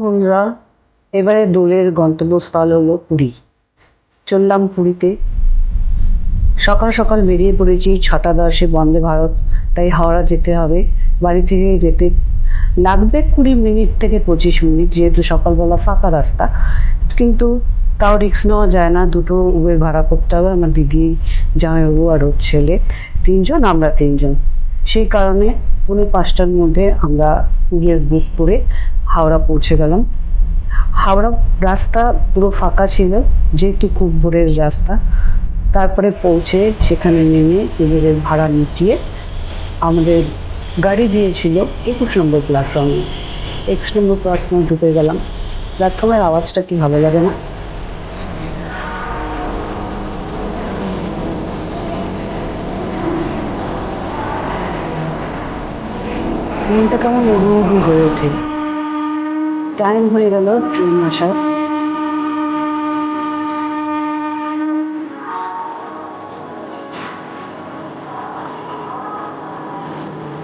বন্ধুরা এবারে দোলের গন্তব্যস্থল হলো পুরী। চললাম পুরীতে। সকাল সকাল বেরিয়ে পড়েছি ছটা দশে বন্দে ভারত। তাই হাওড়া যেতে হবে। বাড়ি থেকে যেতে লাগবে কুড়ি মিনিট থেকে পঁচিশ মিনিট, যেহেতু সকালবেলা ফাঁকা রাস্তা। কিন্তু তাও রিস্ক নেওয়া যায় না। দুটো উবের ভাড়া করতে হবে, আমার দিদি, জামাইবাবু আর ওর ছেলে, তিনজন, আমরা তিনজন। সেই কারণে পুনে পাঁচটার মধ্যে আমরা উবের বুক করে হাওড়া পৌঁছে গেলাম। হাওড়া রাস্তা পুরো ফাঁকা ছিল, যেহেতু খুব ভোরের রাস্তা। তারপরে পৌঁছে সেখানে নেমে উবেরের ভাড়া মিটিয়ে আমাদের গাড়ি দিয়েছিল একুশ নম্বর প্ল্যাটফর্মে একুশ নম্বর প্ল্যাটফর্মে ঢুকে গেলাম। প্ল্যাটফর্মের আওয়াজটা কি ভালো লাগে না? মনটা কেমন উড়ু হয়ে ওঠে। টাইম হয়ে গেল ট্রেন আসার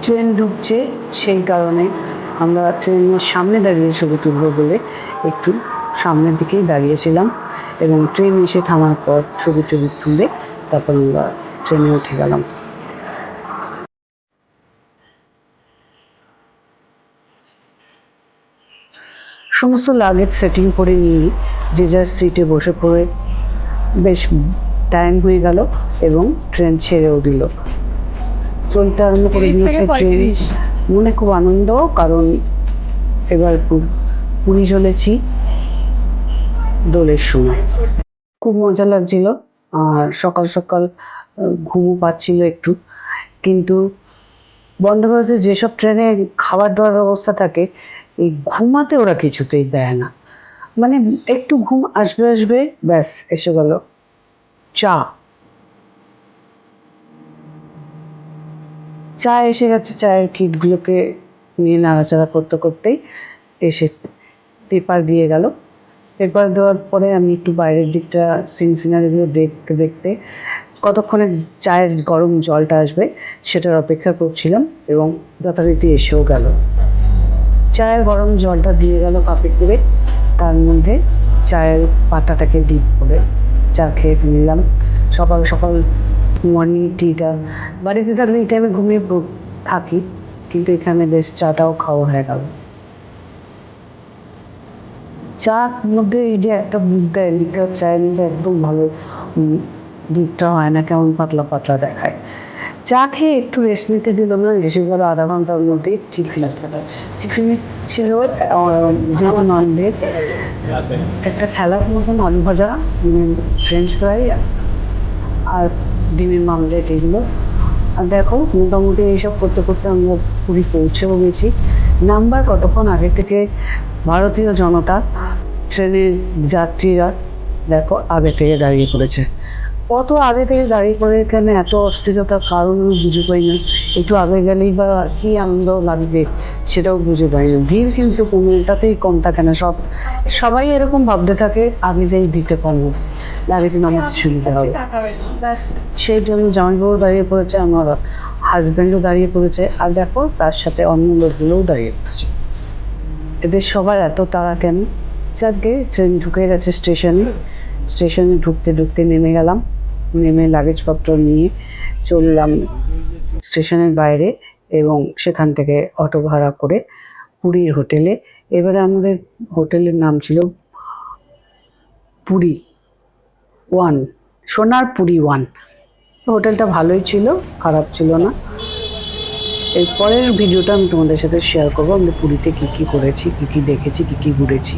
ট্রেন ঢুকছে সেই কারণে। আমরা ট্রেনের সামনে দাঁড়িয়ে ছবি তুলবো বলে একটু সামনের দিকেই দাঁড়িয়েছিলাম এবং ট্রেন এসে থামার পর ছবি টবি তুলে তারপর আমরা ট্রেনে উঠে গেলাম। সমস্ত লাগেজ সেটিং করে নিয়ে যে যার সিটে বসে পড়ে বেশ টাইম হয়ে গেল এবং ট্রেন ছেড়েও দিল। চলতে আরম্ভ করে দিয়েছে ট্রেন মনে খুব আনন্দ কারণ এবার পুরী চলেছি দোলের সময়। খুব মজা লাগছিল আর সকাল সকাল ঘুমও পাচ্ছিল একটু। কিন্তু বন্দে ভারতে যেসব ট্রেনে খাবার দাবার ব্যবস্থা থাকে ঘুমাতে ওরা কিছুতেই দেয় না। মানে একটু ঘুম আসবে আসবে, ব্যাস, এসে গেল। চা। চা এসে গেছে, চায়ের কিটগুলোকে নিয়ে নাড়াচাড়া করতে করতেই এসে পেপার দিয়ে গেল। পেপার দেওয়ার পরে আমি একটু বাইরের দিকটা সিন সিনারিগুলো দেখতে দেখতে কতক্ষণে চায়ের গরম জলটা আসবে সেটার অপেক্ষা করছিলাম এবং যথারীতি এসেও গেল। চায়ের গরম জলটা দিয়ে গেল কাপে করে। তার মধ্যে চায়ের পাতাটাকে ডিপ করে চা খেয়ে নিলাম সকাল সকাল মর্নিং টিটা বাড়িতে থাকলে এই টাইমে ঘুমিয়ে থাকি, কিন্তু এখানে বেশ চাটাও খাওয়া হয়ে গেল। চার মধ্যে এই যে একটা দেয় লিকার চায়ের মধ্যে একদম ভালো দুধটা হয় না, কেমন পাতলা পাতলা দেখায়। চা খেয়ে একটু রেস্ট নিতে দিলাম না এসে গেল আধা ঘণ্টার মধ্যেই টিফিন টিফিন ছিল যেহেতু নন ভেজ একটা স্যালাড মতন, আলু ভাজা ফ্রেঞ্চ ফ্রাই আর ডিমের মামলেট এগুলো আর দেখো, মোটামুটি এইসব করতে করতে আমরা পুরী পৌঁছেও গেছি। নাম্বার কতক্ষণ আগে থেকে ভারতীয় জনতা, ট্রেনের যাত্রীরা, দেখো, আগে থেকে দাঁড়িয়ে পড়েছে। কত আগে থেকে দাঁড়িয়ে পড়ে এখানে এত অস্থিরতার কারণ আমি বুঝে পাই না। একটু আগে গেলেই বা কী আনন্দ লাগবে সেটাও বুঝে পাই না। ভিড় কিন্তু কোনোটাতেই কম থাকে না। সব, সবাই এরকম ভাবতে থাকে, আগে যাই দিতে পারব লাগেজ আমার সুবিধা হবে। ব্যাস, সেই জন্য জামাই জামাইবাবু দাঁড়িয়ে পড়েছে, আমার হাজব্যান্ডও দাঁড়িয়ে পড়েছে, আর দেখো তার সাথে অন্য লোকগুলোও দাঁড়িয়ে পড়েছে। এদের সবার এত তাড়া কেন? যাকে ট্রেন ঢুকে গেছে স্টেশনে স্টেশনে ঢুকতে ঢুকতে নেমে গেলাম। নেমে লাগেজপত্র নিয়ে চললাম স্টেশনের বাইরে এবং সেখান থেকে অটো ভাড়া করে পুরীর হোটেলে। এবারে আমাদের হোটেলের নাম ছিল পুরী ওয়ান, সোনার পুরী ওয়ান। হোটেলটা ভালোই ছিল, খারাপ ছিল না। এরপরের ভিডিওটা আমি তোমাদের সাথে শেয়ার করব, আমরা পুরীতে কী কী করেছি, কী কী দেখেছি, কী কী ঘুরেছি।